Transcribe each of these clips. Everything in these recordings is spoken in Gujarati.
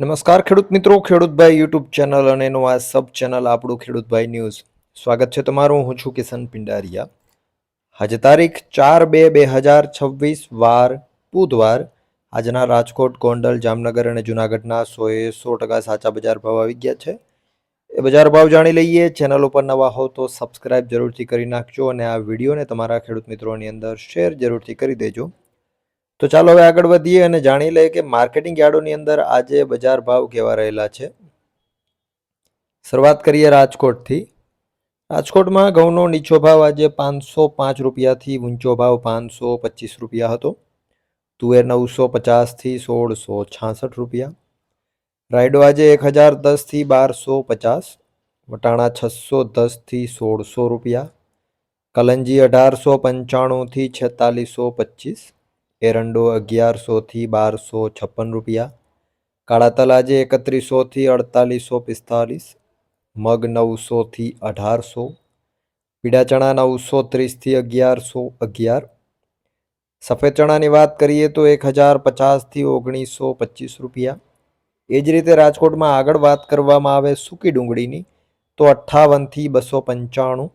નમસ્કાર ખેડૂત મિત્રો ખેડૂતભાઈ યુટ્યુબ ચેનલ અને એનું આ સબ ચેનલ આપણું ખેડૂતભાઈ ન્યૂઝ સ્વાગત છે તમારું, હું છું કિશન પિંડારિયા. આજે તારીખ ચાર બે બે હજાર છવ્વીસ, વાર, બુધવાર, આજના રાજકોટ, ગોંડલ, જામનગર અને જુનાગઢના સોએ સો ટકા સાચા બજાર ભાવ આવી ગયા છે. એ બજાર ભાવ જાણી લઈએ ચેનલ ઉપર નવા હો તો સબસ્ક્રાઇબ જરૂરથી કરી નાખજો અને આ વિડીયોને તમારા ખેડૂત મિત્રોની અંદર શેર જરૂરથી કરી દેજો. તો ચાલો હવે આગળ વધીએ અને જાણી લઈએ કે માર્કેટિંગ યાર્ડોની અંદર આજે બજાર ભાવ કેવા રહેલા છે. શરૂઆત કરીએ રાજકોટથી. રાજકોટમાં ઘઉંનો નીચો ભાવ આજે પાંચસો પાંચ રૂપિયાથી ઊંચો ભાવ પાંચસો પચીસ રૂપિયા હતો. તુવેર નવસો પચાસથી સોળસો છાસઠ રૂપિયા. રાયડો આજે એક હજાર દસથી બારસો પચાસ. વટાણા છસો દસથી સોળસો રૂપિયા. કલંજી અઢારસો પંચાણુંથી છેતાલીસો પચીસ. એરંડો અગિયારસોથી બારસો છપ્પન રૂપિયા. કાળા તલાજે એકત્રીસોથી અડતાલીસો પિસ્તાલીસ, મગ નવસોથી અઢારસો પીડા ચણા નવસો ત્રીસથી અગિયારસો અગિયાર. સફેદ ચણાની વાત કરીએ તો એક હજાર પચાસથી ઓગણીસો પચીસ રૂપિયા. એ જ રીતે રાજકોટમાં આગળ વાત કરવામાં આવે સૂકી ડુંગળીની, તો અઠ્ઠાવનથી બસો પંચાણું,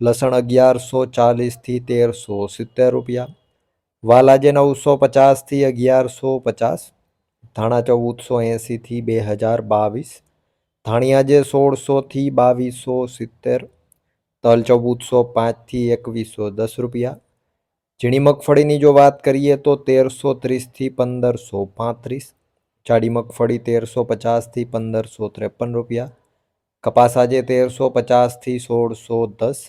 લસણ અગિયારસો ચાલીસથી તેરસો સિત્તેર રૂપિયા. વાલાજે નવસો પચાસથી અગિયારસો પચાસ, ધાણા ચૌદસો એંસીથી બે હજાર બાવીસ, ધાણિયાજે સોળસોથી બાવીસો સિત્તેર, તલ ચૌદસો પાંચથી એકવીસો દસ રૂપિયા. ઝીણી મગફળીની જો વાત કરીએ તો તેરસો ત્રીસથી પંદરસો પાંત્રીસ, જાડી મગફળી તેરસો પચાસથી પંદરસો ત્રેપન રૂપિયા, કપાસ આજે તેરસો પચાસથી સોળસો દસ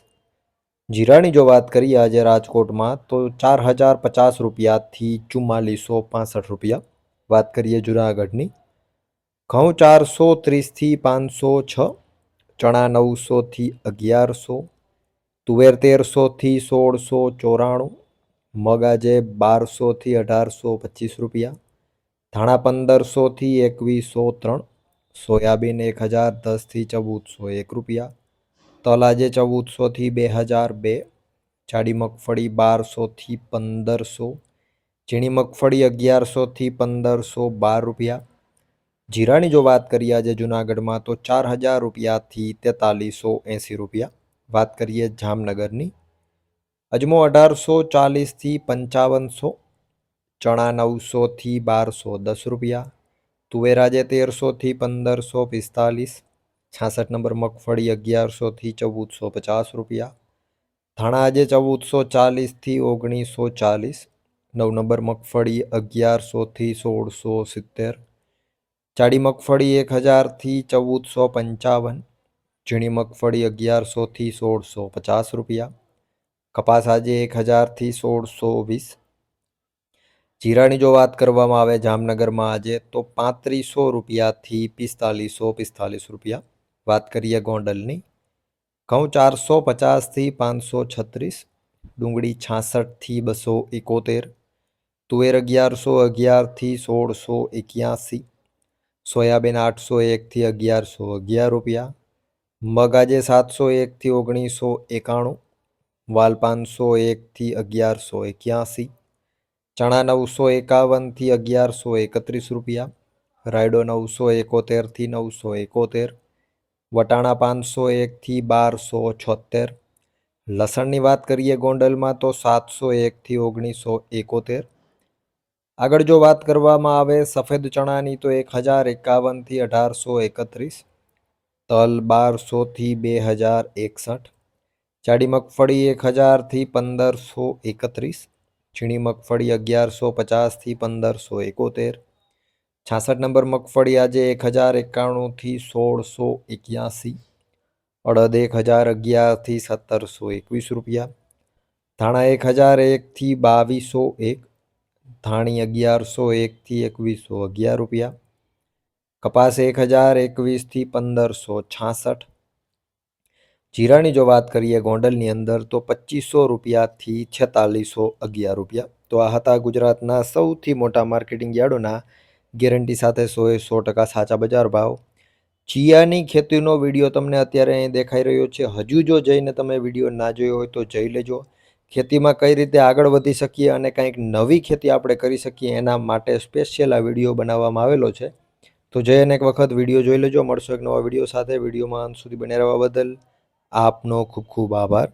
જીરાની જો વાત કરીએ આજે રાજકોટમાં, તો ચાર હજાર પચાસ રૂપિયાથી ચુમ્માલીસો પાસઠ રૂપિયા. વાત કરીએ જુનાગઢની. ઘઉં ચારસો ત્રીસથી પાંચસો છ, ચણા નવસોથી અગિયારસો, તુવેર તેરસોથી સોળસો ચોરાણું, મગ આજે બારસોથી અઢારસો પચીસ રૂપિયા, ધાણા પંદરસોથી એકવીસો ત્રણ, સોયાબીન એક હજાર દસથી ચૌદસો એક રૂપિયા તલ આજે ચૌદસોથી બે હજાર બે, જાડી મગફળી બારસોથી પંદરસો, ઝીણી મગફળી અગિયારસોથી પંદરસો બાર રૂપિયા. જીરાની જો વાત કરીએ આજે જુનાગઢમાં તો ચાર હજાર રૂપિયાથી તેતાલીસો એંસી રૂપિયા. વાત કરીએ જામનગરની. અજમો અઢારસો ચાલીસથી પંચાવનસો, ચણા નવસોથી બારસો દસ રૂપિયા. તુવેરાજે તેરસોથી પંદરસો પિસ્તાલીસ છાસઠ નંબર મગફળી અગિયારસોથી ચૌદસો પચાસ રૂપિયા. ધાણા આજે ચૌદસો ચાલીસથી ઓગણીસો ચાલીસ. નવ નંબર મગફળી અગિયારસોથી સોળસો સિત્તેર. ચાડી મગફળી એક હજારથી ચૌદસો પંચાવન. ઝીણી મગફળી અગિયારસોથી સોળસો પચાસ રૂપિયા. કપાસ આજે એક હજારથી સોળસો વીસ. જીરાની જો વાત કરવામાં આવે જામનગરમાં આજે તો પાંત્રીસો રૂપિયાથી પિસ્તાલીસો પિસ્તાલીસ રૂપિયા. વાત કરીએ ગોંડલની. ઘઉં ચારસો પચાસથી પાંચસો છત્રીસ ડુંગળી છાસઠથી બસો એકોતેર તુવેર અગિયારસો અગિયારથી સોળસો એક્યાસી સોયાબીન આઠસો એકથી અગિયારસો અગિયાર રૂપિયા મગ આજે સાતસો એકથી ઓગણીસો એકાણું વાલ પાંચસો એકથી અગિયારસો એક્યાસી ચણા નવસો એકાવનથી અગિયારસો એકત્રીસ રૂપિયા, રાયડો નવસો એકોતેરથી નવસો એકોતેર વટાણા પાંચસો એકથી બારસો છોતેર લસણની વાત કરીએ ગોંડલમાં તો સાતસો એકથી ઓગણીસો એકોતેર. આગળ જો વાત કરવામાં આવે, સફેદ ચણાની તો એક હજાર એકાવનથી અઢારસો એકત્રીસ. તલ બારસોથી બે હજાર એકસઠ. જાડી મગફળી એક હજારથી પંદરસો એકત્રીસ. ઝીણી મગફળી અગિયારસો પચાસથી પંદરસો એકોતેર. છાસઠ નંબર મગફળી આજે એક હજાર એકાણુંથી સોળસો એક્યાસી, અડદ એક હજાર અગિયારથી સત્તરસો એકવીસ રૂપિયા, ધાણા એક હજાર એકથી બાવીસો એક, ધાણી અગિયારસો એકથી એકવીસો અગિયાર રૂપિયા, કપાસ એક હજાર એકવીસથી પંદરસો છાસઠ. જીરાની જો વાત કરીએ ગોંડલની અંદર તો પચીસો રૂપિયાથી છેતાલીસો અગિયાર રૂપિયા. તો આ હતા ગુજરાતના સૌથી મોટા માર્કેટિંગ યાર્ડોના ગેરંટી સાથે સોએ સો ટકા સાચા બજાર ભાવ. ચિયાની ખેતીનો વીડિયો તમને અત્યારે અહીં દેખાઈ રહ્યો છે. હજુ જો જઈને તમે વીડિયો ના જોયો હોય તો જઈ લેજો. ખેતીમાં કઈ રીતે આગળ વધી શકીએ અને કંઈક નવી ખેતી આપણે કરી શકીએ એના માટે સ્પેશિયલ આ વીડિયો બનાવવામાં આવેલો છે. તો જઈને એક વખત વીડિયો જોઈ લેજો. મળશો એક નવા વીડિયો સાથે. વિડીયોમાં અંત સુધી બને રહેવા બદલ આપનો ખૂબ ખૂબ આભાર.